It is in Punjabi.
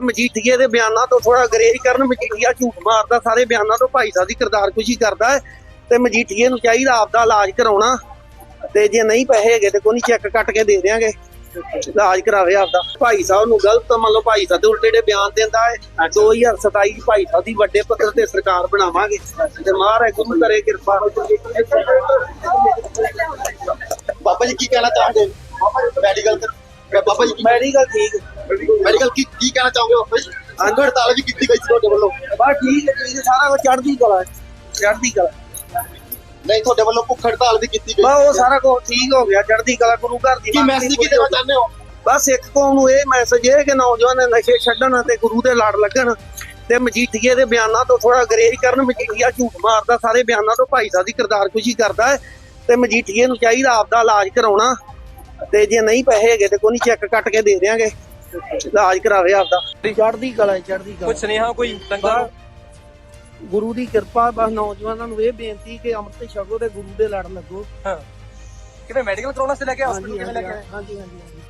ਮਜੀਠੀਏ ਦੇ ਬਿਆਨਾਂ ਤੋਂ ਥੋੜਾ ਗਰੇਜ ਕਰਨ ਮਜੀਠੀਆ ਝੂਠ ਮਾਰਦਾ ਸਾਰੇ ਬਿਆਨਾਂ ਤੋਂ ਭਾਈ ਸਾਹਿਬ ਦੀ ਕਿਰਦਾਰਕੁਸ਼ੀ ਕਰਦਾ ਹੈ ਤੇ ਮਜੀਠੀਏ ਨੂੰ ਚਾਹੀਦਾ ਆਪਦਾ ਇਲਾਜ ਕਰਾਉਣਾ ਤੇ ਜੇ ਨਹੀਂ ਪੈਸੇ ਹੈਗੇ ਤੇ ਕੋਈ ਨਹੀਂ ਚੈੱਕ ਕੱਟ ਕੇ ਦੇ ਦਿਆਂਗੇ। ਇਲਾਜ ਕਰਾਵੇ ਆਪਦਾ। ਭਾਈ ਸਾਹਿਬ ਨੂੰ ਗਲਤ ਮੰਨ ਲਓ ਭਾਈ ਸਾਹਿਬ ਦੇ ਉਲਟੇ ਜਿਹੜੇ ਬਿਆਨ ਦਿੰਦਾ ਹੈ 2027 ਚ ਭਾਈ ਸਾਹਿਬ ਦੀ ਵੱਡੇ ਪੱਧਰ ਤੇ ਸਰਕਾਰ ਬਣਾਵਾਂਗੇ। ਤੇ ਮਹਾਰਾਜ ਗੁਰੂ ਕਰੇ ਕਿਰਪਾ ਬਾਬਾ ਜੀ ਕੀ ਕਹਿਣਾ ਮੈਡੀਕਲ ਬਾਬਾ ਜੀ ਮੈਡੀਕਲ ਠੀਕ। ਮੈਡੀਕਲ ਕੀ ਕੀ ਕਹਿਣਾ ਚਾਹੋਗੇ ਬਾਬਾ ਜੀ ਹੜਤਾਲ ਵੀ ਕੀਤੀ ਗਈ ਸੀ ਤੁਹਾਡੇ ਵੱਲੋਂ। ਬਸ ਠੀਕ ਹੈ ਹੈ ਸਾਰਾ ਕੁਝ ਚੜ੍ਹਦੀ ਕਲਾ ਚੜ੍ਹਦੀ ਕਲਾ। ਨਹੀਂ ਤੁਹਾਡੇ ਵੱਲੋਂ ਭੁੱਖ ਹੜਤਾਲ ਵੀ ਕੀਤੀ ਗਈ ਬਸ ਉਹ ਸਾਰਾ ਕੁਝ ਠੀਕ ਹੋ ਗਿਆ ਚੜ੍ਹਦੀ ਕਲਾ ਗੁਰੂ ਘਰ ਦੀ ਕੀ ਮੈਸੇਜ ਕੀ ਦੇਣਾ। ਚਾਹੁੰਦੇ ਹੋ? ਬਸ ਇੱਕ ਕੌਮ ਨੂੰ ਇਹ ਮੈਸੇਜ ਹੈ ਕਿ ਨੌਜਵਾਨ ਨਸ਼ੇ ਛੱਡਣ ਤੇ ਗੁਰੂ ਦੇ ਲੜ ਲੱਗਣ ਤੇ ਮਜੀਠੀਏ ਦੇ ਬਿਆਨਾਂ ਤੋਂ ਥੋੜਾ ਗਰੇਜ ਕਰਨ ਮਜੀਠੀਆ ਝੂਠ ਮਾਰਦਾ ਸਾਰੇ ਬਿਆਨਾਂ ਤੋਂ ਭਾਈ ਸਾਹਿਬ ਦੀ ਕਿਰਦਾਰਕੁਸ਼ੀ ਕਰਦਾ ਹੈ ਤੇ ਮਜੀਠੀਏ ਨੂੰ ਚਾਹੀਦਾ ਆਪਦਾ ਇਲਾਜ ਕਰਾਉਣਾ ਤੇ ਜੇ ਨਹੀਂ ਪੈਸੇ ਹੈਗੇ ਤੇ ਕੋਈ ਨਹੀਂ ਚੈੱਕ ਕੱਟ ਕੇ ਦੇ ਦਿਆਂਗੇ। ਇਲਾਜ ਕਰਾਵੇ ਆਪਦਾ। ਚੜ੍ਹਦੀ ਕਲਾ ਚੜ੍ਹਦੀ ਕਲਾ। ਕੁਝ ਸੁਨੇਹਾ ਕੋਈ ਬਸ ਗੁਰੂ ਦੀ ਕਿਰਪਾ ਬਸ ਨੌਜਵਾਨਾਂ ਨੂੰ ਇਹ ਬੇਨਤੀ ਕਿ ਅੰਮ੍ਰਿਤ ਛਕੋ ਤੇ ਗੁਰੂ ਦੇ ਲੜ ਲੱਗੋ। ਹਾਂ। ਕਿਵੇਂ ਮੈਡੀਕਲ ਕਰਾਉਣਾ ਸੀ ਲੈ ਕੇ ਹਸਪੀਟਲ ਕਿਵੇਂ ਲੈ ਕੇ ਹਾਂਜੀ ਹਾਂਜੀ।